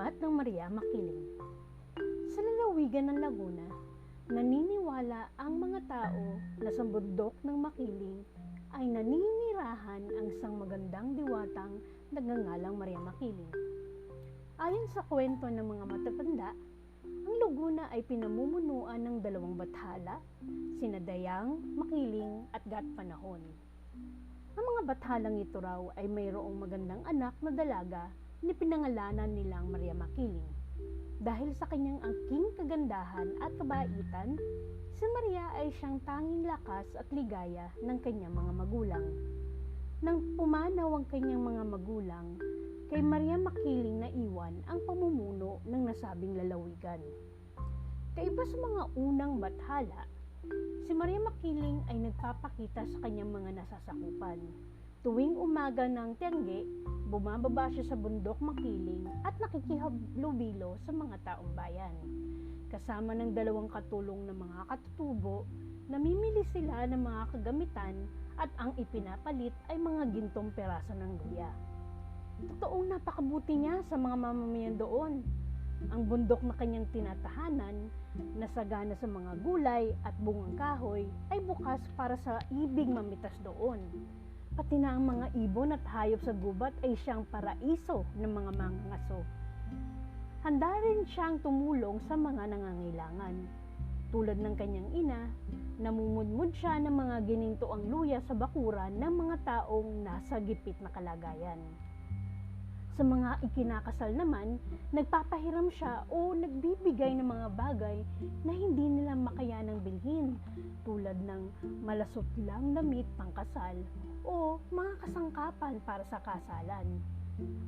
Maria Makiling. Sa lalawigan ng Laguna, naniniwala ang mga tao na sa bundok ng Makiling ay naninirahan ang isang magandang diwatang nagngangalang Maria Makiling. Ayon sa kwento ng mga matatanda, ang Laguna ay pinamumunuan ng dalawang bathala, sina Dayang, Makiling at Gat Panahon. Ang mga bathalang ito raw ay mayroong magandang anak na dalaga ni pinangalanan nilang Maria Makiling. Dahil sa kanyang angking kagandahan at kabaitan, si Maria ay siyang tanging lakas at ligaya ng kanyang mga magulang. Nang pumanaw ang kanyang mga magulang, kay Maria Makiling na iwan ang pamumuno ng nasabing lalawigan. Kaiba sa mga unang bathala, si Maria Makiling ay nagpapakita sa kanyang mga nasasakupan. Tuwing umaga ng tiyangge, bumababa siya sa bundok Makiling at nakikihablubilo sa mga taong bayan. Kasama ng dalawang katulong ng mga katutubo, namimili sila ng mga kagamitan at ang ipinapalit ay mga gintong peraso ng luya. Totoong napakabuti niya sa mga mamamayan doon. Ang bundok na kanyang tinatahanan, nasagana sa mga gulay at bungang kahoy, ay bukas para sa ibig mamitas doon. Pati na ang mga ibon at hayop sa gubat ay siyang paraiso ng mga mangangaso. Handa rin siyang tumulong sa mga nangangailangan. Tulad ng kanyang ina, namumudmud siya ng mga ginintoang luya sa bakuran ng mga taong nasa gipit na kalagayan. Sa mga ikinakasal naman, nagpapahiram siya o nagbibigay ng mga bagay na hindi nila makayanang bilhin tulad ng malasot lang damit pangkasal o mga kasangkapan para sa kasalan.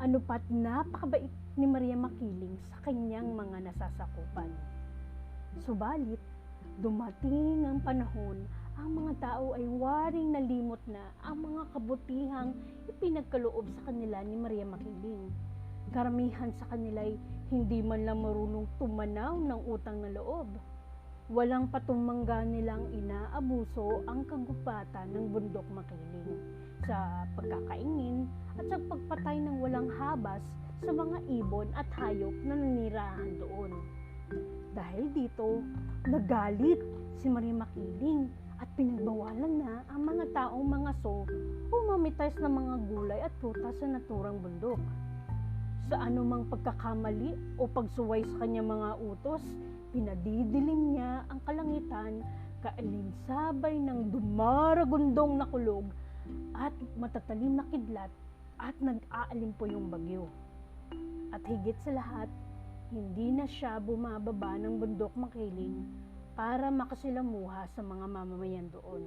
Ano pat napakabait ni Maria Makiling sa kanyang mga nasasakupan. Subalit, dumating ang panahon ang mga tao ay waring nalimot na ang mga kabutihang ipinagkaloob sa kanila ni Maria Makiling. Karamihan sa kanila ay hindi man lang marunong tumanaw ng utang na loob. Walang patumangga nilang inaabuso ang kagupatan ng bundok Makiling sa pagkakaingin at sa pagpatay ng walang habas sa mga ibon at hayop na nanirahan doon. Dahil dito, nagalit si Maria Makiling at pinagbawalan na ang mga taong mga so o ng mga gulay at prutas sa naturang bundok. Sa anumang pagkakamali o pagsuway sa kanyang mga utos, pinadidilim niya ang kalangitan kaalinsabay ng dumaragundong na kulog at matatalim na kidlat at nag-aalim po yung bagyo. At higit sa lahat, hindi na siya bumababa ng bundok makiling para makasilamuha sa mga mamamayan doon.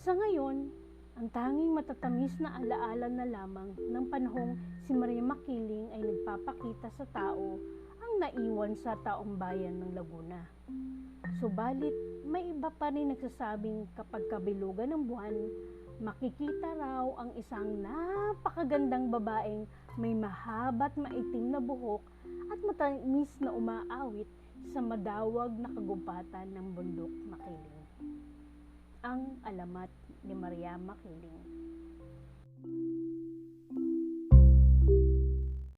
Sa ngayon, ang tanging matatamis na alaala na lamang ng panahong si Maria Makiling ay nagpapakita sa tao ang naiwan sa taong bayan ng Laguna. Subalit, may iba pa rin nagsasabing kapag kabilugan ng buwan, makikita raw ang isang napakagandang babaeng may mahabat maitim na buhok at matamis na umaawit sa madawag na kagubatan ng bundok Makiling. Ang alamat ni Maria Makiling.